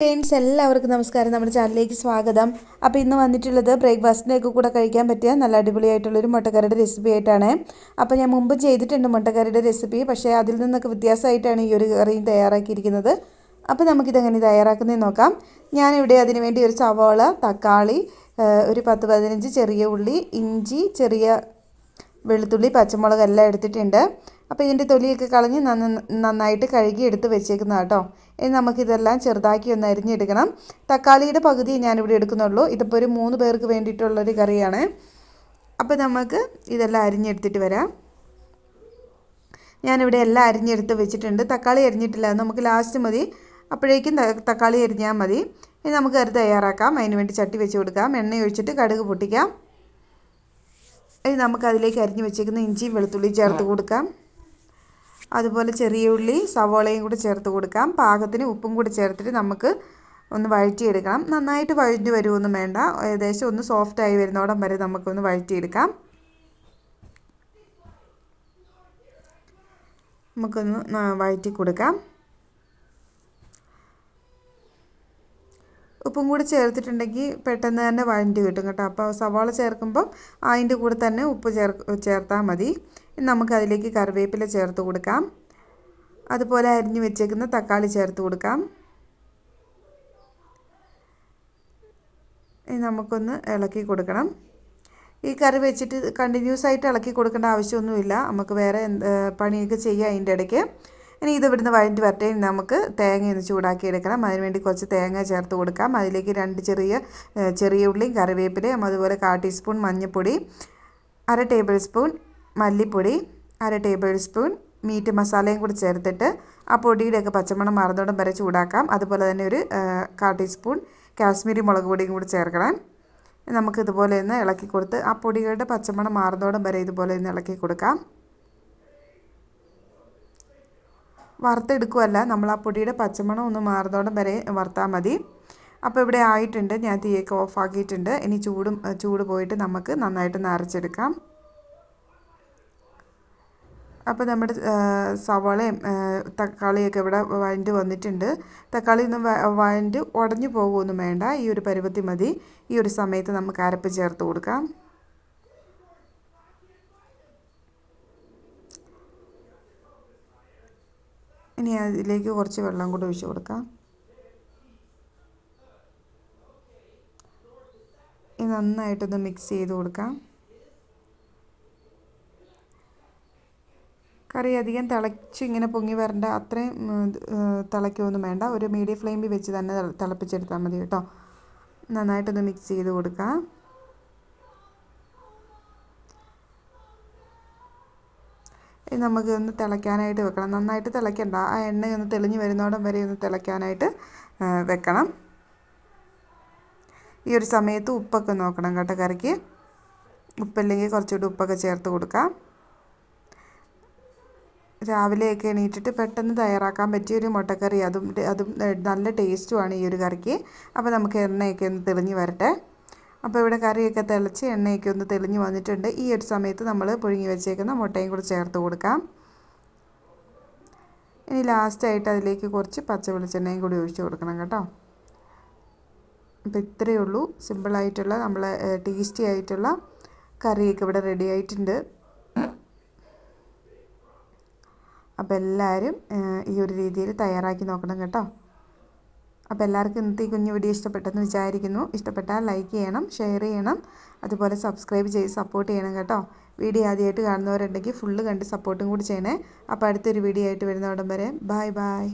Friends എല്ലാവർക്കും നമസ്കാരം. നമ്മുടെ ചാനലിലേക്ക് സ്വാഗതം. അപ്പോൾ ഇന്ന് വന്നിട്ടുള്ളത് ബ്രേക്ക്ഫാസ്റ്റിനൊക്കെ കൂടെ കഴിക്കാൻ പറ്റിയ നല്ല അടിപൊളിയായിട്ടുള്ളൊരു മുട്ടക്കറിയുടെ റെസിപ്പി ആയിട്ടാണ്. അപ്പോൾ ഞാൻ മുമ്പ് ചെയ്തിട്ടുണ്ട് മുട്ടക്കറിയുടെ റെസിപ്പി പക്ഷേ അതിൽ നിന്നൊക്കെ വ്യത്യാസമായിട്ടാണ് ഈ ഒരു കറിയും തയ്യാറാക്കിയിരിക്കുന്നത്. അപ്പോൾ നമുക്കിതെങ്ങനെ തയ്യാറാക്കുന്നതെന്ന് നോക്കാം. ഞാനിവിടെ അതിന് വേണ്ടി ഒരു സവാള തക്കാളി ഒരു പത്ത് പതിനഞ്ച് ചെറിയ ഉള്ളി ഇഞ്ചി ചെറിയ വെളുത്തുള്ളി പച്ചമുളക് എല്ലാം എടുത്തിട്ടുണ്ട്. അപ്പോൾ ഇതിന്റെ തൊലിയൊക്കെ കളഞ്ഞ് നന്നായിട്ട് കഴുകി എടുത്ത് വെച്ചേക്കുന്ന കേട്ടോ ഇനി നമുക്കിതെല്ലാം ചെറുതാക്കി ഒന്ന് അരിഞ്ഞെടുക്കണം. തക്കാളിയുടെ പകുതി ഞാനിവിടെ എടുക്കുന്നുള്ളൂ. ഇതിപ്പോൾ ഒരു മൂന്ന് പേർക്ക് വേണ്ടിയിട്ടുള്ളൊരു കറിയാണ്. അപ്പോൾ നമുക്ക് ഇതെല്ലാം അരിഞ്ഞെടുത്തിട്ട് വരാം. ഞാനിവിടെ എല്ലാം അരിഞ്ഞെടുത്ത് വെച്ചിട്ടുണ്ട്. തക്കാളി അരിഞ്ഞിട്ടില്ല. നമുക്ക് ലാസ്റ്റ് മതി. അപ്പോഴേക്കും തക്കാളി അരിഞ്ഞാൽ മതി. ഇനി നമുക്ക് അത് തയ്യാറാക്കാം. അതിന് വേണ്ടി ചട്ടി വെച്ച് കൊടുക്കാം. എണ്ണ ഒഴിച്ചിട്ട് കടുക് പൊട്ടിക്കാം. ഇനി നമുക്ക് അതിലേക്ക് അരിഞ്ഞ് വെച്ചേക്കുന്ന ഇഞ്ചിയും വെളുത്തുള്ളിയും ചേർത്ത് കൊടുക്കാം. അതുപോലെ ചെറിയ ഉള്ളി സവോളയും കൂടി ചേർത്ത് കൊടുക്കാം. പാകത്തിന് ഉപ്പും കൂടി ചേർത്തിട്ട് നമുക്ക് ഒന്ന് വഴറ്റിയെടുക്കണം. നന്നായിട്ട് വഴഞ്ഞു വരുമൊന്നും വേണ്ട. ഏകദേശം ഒന്ന് സോഫ്റ്റായി വരുന്നോടം വരെ നമുക്കൊന്ന് വഴറ്റിയെടുക്കാം. നമുക്കൊന്ന് വഴറ്റി കൊടുക്കാം. ഉപ്പും കൂടി ചേർത്തിട്ടുണ്ടെങ്കിൽ പെട്ടെന്ന് തന്നെ വഴണ്ടി കിട്ടും കേട്ടോ. അപ്പോൾ സവാള ചേർക്കുമ്പം അതിന്റെ കൂടെ തന്നെ ഉപ്പ് ചേർ ചേർത്താൽ മതി. നമുക്ക് അതിലേക്ക് കറിവേപ്പില ചേർത്ത് കൊടുക്കാം. അതുപോലെ അരിഞ്ഞു വെച്ചേക്കുന്ന തക്കാളി ചേർത്ത് കൊടുക്കാം. ഇനി നമുക്കൊന്ന് ഇളക്കി കൊടുക്കണം. ഈ കറി വെച്ചിട്ട് കണ്ടിന്യൂസ് ആയിട്ട് ഇളക്കി കൊടുക്കേണ്ട ആവശ്യമൊന്നുമില്ല. നമുക്ക് വേറെ പണിയൊക്കെ ചെയ്യാം അതിന്റെ ഇടയ്ക്ക്. ഇനി ഇത് ഇവിടുന്ന് വഴറ്റി വരട്ടെ. നമുക്ക് തേങ്ങ ഒന്ന് ചൂടാക്കി എടുക്കണം അതിനുവേണ്ടി കുറച്ച് തേങ്ങ ചേർത്ത് കൊടുക്കാം. അതിലേക്ക് രണ്ട് ചെറിയ ചെറിയ ഉള്ളിയും കറിവേപ്പിലയും അതുപോലെ കാ ടീസ്പൂൺ മഞ്ഞൾപ്പൊടി അര ടേബിൾ സ്പൂൺ മല്ലിപ്പൊടി അര ടേബിൾ സ്പൂൺ മീറ്റ് മസാലയും കൂടി ചേർത്തിട്ട് ആ പൊടിയുടെയൊക്കെ പച്ചമണം മറന്നോടും വരെ ചൂടാക്കാം. അതുപോലെ തന്നെ ഒരു കാ ടീസ്പൂൺ കാശ്മീരി മുളക് പൊടിയും കൂടി ചേർക്കണം. നമുക്ക് ഇതുപോലെ ഒന്ന് ഇളക്കി കൊടുത്ത് ആ പൊടികളുടെ പച്ചമണം മാറുന്നോടം വരെ ഇതുപോലെ ഒന്ന് ഇളക്കി കൊടുക്കാം. വറുത്തെടുക്കുമല്ല നമ്മൾ ആ പൊടിയുടെ പച്ചമണം ഒന്ന് മാറുന്നോടം വരെ വറുത്താൽ മതി. അപ്പോൾ ഇവിടെ ആയിട്ടുണ്ട് ഞാൻ തീയൊക്കെ ഓഫാക്കിയിട്ടുണ്ട് ഇനി ചൂടും ചൂട് പോയിട്ട് നമുക്ക് നന്നായിട്ട് അരച്ചെടുക്കാം. അപ്പോൾ നമ്മുടെ സവാളയും തക്കാളിയൊക്കെ ഇവിടെ വഴണ്ട് വന്നിട്ടുണ്ട്. തക്കാളി ഒന്നും വഴണ്ട് ഉടഞ്ഞു പോകുമൊന്നും വേണ്ട. ഈ ഒരു പരുവത്തി മതി. ഈ ഒരു സമയത്ത് നമുക്ക് അരപ്പ് ചേർത്ത് കൊടുക്കാം. ഇനി അതിലേക്ക് കുറച്ച് വെള്ളം കൂടി ഒഴിച്ച് കൊടുക്കാം. ഇത് നന്നായിട്ടൊന്ന് മിക്സ് ചെയ്ത് കൊടുക്കാം. കറി അധികം തിളച്ച് ഇങ്ങനെ പൊങ്ങി വരേണ്ട അത്രയും തിളയ്ക്കൊന്നും വേണ്ട. ഒരു മീഡിയം ഫ്ലെയിമിൽ വെച്ച് തന്നെ തിളപ്പിച്ചെടുത്താൽ മതി കേട്ടോ. നന്നായിട്ടൊന്ന് മിക്സ് ചെയ്ത് കൊടുക്കാം. നമുക്ക് ഒന്ന് തിളയ്ക്കാനായിട്ട് വെക്കണം. നന്നായിട്ട് തിളയ്ക്കണ്ട. ആ എണ്ണ ഒന്ന് തെളിഞ്ഞ് വരുന്നോടം വരെ ഒന്ന് തിളയ്ക്കാനായിട്ട് വെക്കണം. ഈ ഒരു സമയത്ത് ഉപ്പൊക്കെ നോക്കണം കേട്ടോ കറിക്ക്. ഉപ്പില്ലെങ്കിൽ കുറച്ചുകൂടി ഉപ്പൊക്കെ ചേർത്ത് കൊടുക്കാം. രാവിലെയൊക്കെ എണീറ്റിട്ട് പെട്ടെന്ന് തയ്യാറാക്കാൻ പറ്റിയ ഒരു മുട്ടക്കറി. അതും അതും നല്ല ടേസ്റ്റുമാണ് ഈ ഒരു കറിക്ക്. അപ്പോൾ നമുക്ക് എണ്ണയൊക്കെ ഒന്ന് തെളിഞ്ഞ് വരട്ടെ. അപ്പോൾ ഇവിടെ കറിയൊക്കെ തിളച്ച് എണ്ണയൊക്കെ ഒന്ന് തെളിഞ്ഞ് വന്നിട്ടുണ്ട്. ഈ ഒരു സമയത്ത് നമ്മൾ പുഴുങ്ങി വെച്ചേക്കുന്ന മുട്ടയും കൂടി ചേർത്ത് കൊടുക്കാം. ഇനി ലാസ്റ്റായിട്ട് അതിലേക്ക് കുറച്ച് പച്ച വെളിച്ചെണ്ണയും കൂടി ഒഴിച്ച് കൊടുക്കണം കേട്ടോ. അപ്പോൾ ഇത്രയേ ഉള്ളൂ. സിമ്പിളായിട്ടുള്ള നമ്മൾ ടേസ്റ്റി ആയിട്ടുള്ള കറിയൊക്കെ ഇവിടെ റെഡി ആയിട്ടുണ്ട്. അപ്പോൾ എല്ലാവരും ഈ ഒരു രീതിയിൽ തയ്യാറാക്കി നോക്കണം കേട്ടോ. അപ്പോൾ എല്ലാവർക്കും ഇന്നത്തെ ഈ കുഞ്ഞു വീഡിയോ ഇഷ്ടപ്പെട്ടെന്ന് വിചാരിക്കുന്നു. ഇഷ്ടപ്പെട്ടാൽ ലൈക്ക് ചെയ്യണം ഷെയർ ചെയ്യണം അതുപോലെ സബ്സ്ക്രൈബ് ചെയ്ത് സപ്പോർട്ട് ചെയ്യണം കേട്ടോ. വീഡിയോ ആദ്യമായിട്ട് കാണുന്നവരുണ്ടെങ്കിൽ ഫുള്ള് കണ്ട് സപ്പോർട്ടും കൂടി ചെയ്യണേ. അപ്പോൾ അടുത്തൊരു വീഡിയോ ആയിട്ട് വരുന്ന വരുന്നവിടം വരെ ബായ് ബായ്